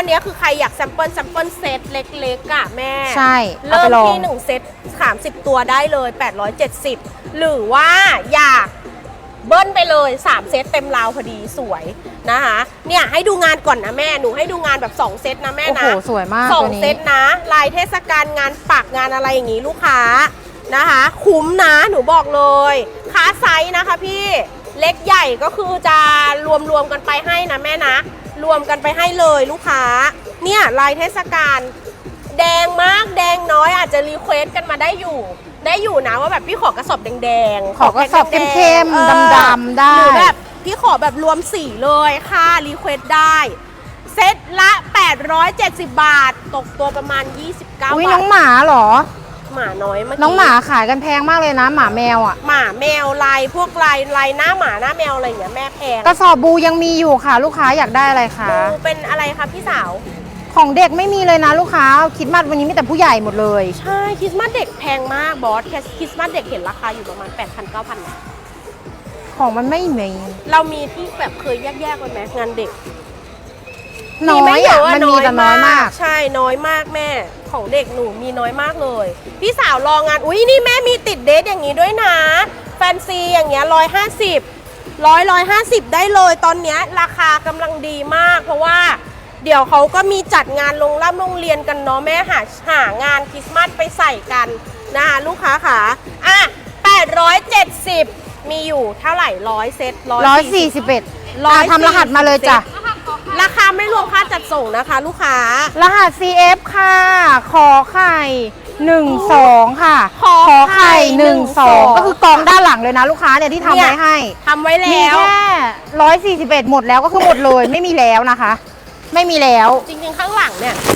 อันเนี้ยคือใครอยากแซมเปิลแซมเปิลเซตเล็กๆอะแม่ใช่เอาเริ่ไปมลอง ที่ 1 เซต30 ตัวได้เลย 870 หรือว่าอยากเบิ้ลไปเลย 3 เซตเต็มราวพอดีสวยนะคะเนี่ยให้ดูงานก่อนนะแม่หนูให้ดูงานแบบ 2 เซตนะแม่โอ้นะโหสวยมากสองตัวนี้ เซตนะ ลายเทศกาลงานปักงานอะไรอย่างนี้ลูกค้านะคะ คุ้มนะหนูบอกเลยค้าไซส์นะคะพี่เล็กใหญ่ก็คือจะรวมรวมๆกันไปให้นะแม่นะ รวมกันไปให้เลยลูกค้า เนี่ยลายเทศกาลแดงมากแดงน้อยอาจจะรีเควสกันมาได้อยู่ ได้อยู่นะว่าแบบพี่ขอกระสอบแดงๆขอกระสอบแดงๆเข้มๆออดำๆได้หรือแบบพี่ขอแบบรวมสีเลยค่ะรีเควสได้เซตละ 870 บาท ตกตัวประมาณ 29 บาอุ้ยทน้องหมาเหรอ หมาน้อยเมื่อกี้น้องหมาขายกันแพงมากเลยนะ หมาแมวอะ หมาแมวลายพวกลายลายหน้าหมาหน้าแมวอะไรอย่างเงี้ยแม่แพงกระสอบบูยังมีอยู่ค่ะ ลูกค้าอยากได้อะไรคะ ดูเป็นอะไรคะพี่สาว ของเด็กไม่มีเลยนะลูกค้าคิดมัดวันนี้มีแต่ผู้ใหญ่หมดเลย ใช่คริสต์มาสเด็กแพงมากบอสแค่คริสต์มาสเด็กเห็นราคาอยู่ประมาณ 8,000 9,000นะของมันไม่มี เรามีที่แบบเคยแยกๆไว้ไหมงานเด็ก น้อยไม่เยอะอะมันมีแต่น้อยมาก ใช่น้อยมากแม่ ของเด็กหนูมีน้อยมากเลย พี่สาวรองานอุ้ยนี่แม่มีติดเดทอย่างนี้ด้วยนะ แฟนซีอย่างเงี้ยร้อยห้าสิบร้อยร้อยห้าสิบได้เลย ตอนเนี้ยราคากำลังดีมาก เพราะว่า เดี๋ยวเขาก็มีจัดงานโรงรับโรงเรียนกันเนาะแม่หาหางานคริสต์มาสไปใส่กันนะคะลูกค้าค่ะอะ870 มีอยู่เท่าไหร่ร้อยเซตร้อยสี่สิบเอ็ดร้อยทำรหัสมาเลยจ้ะ ราคาไม่ รวมค่าจัดส่งนะคะ ลูกค้า รหัส CF ค่ะ ขอไข่หนึ่งสองค่ะขอไข่หนึ่งสอง12ก็คือกองด้านหลังเลยนะลูกค้าเนี่ยที่ทำเนี่ยไว้ให้ทำไว้มีแล้วแค่ร้อยสี่สิบเอ็ดหมดแล้วก็คือหมดเลยไม่มีแล้วนะคะ ไม่มีแล้ว จริงๆข้างหลังเนี่ยจะ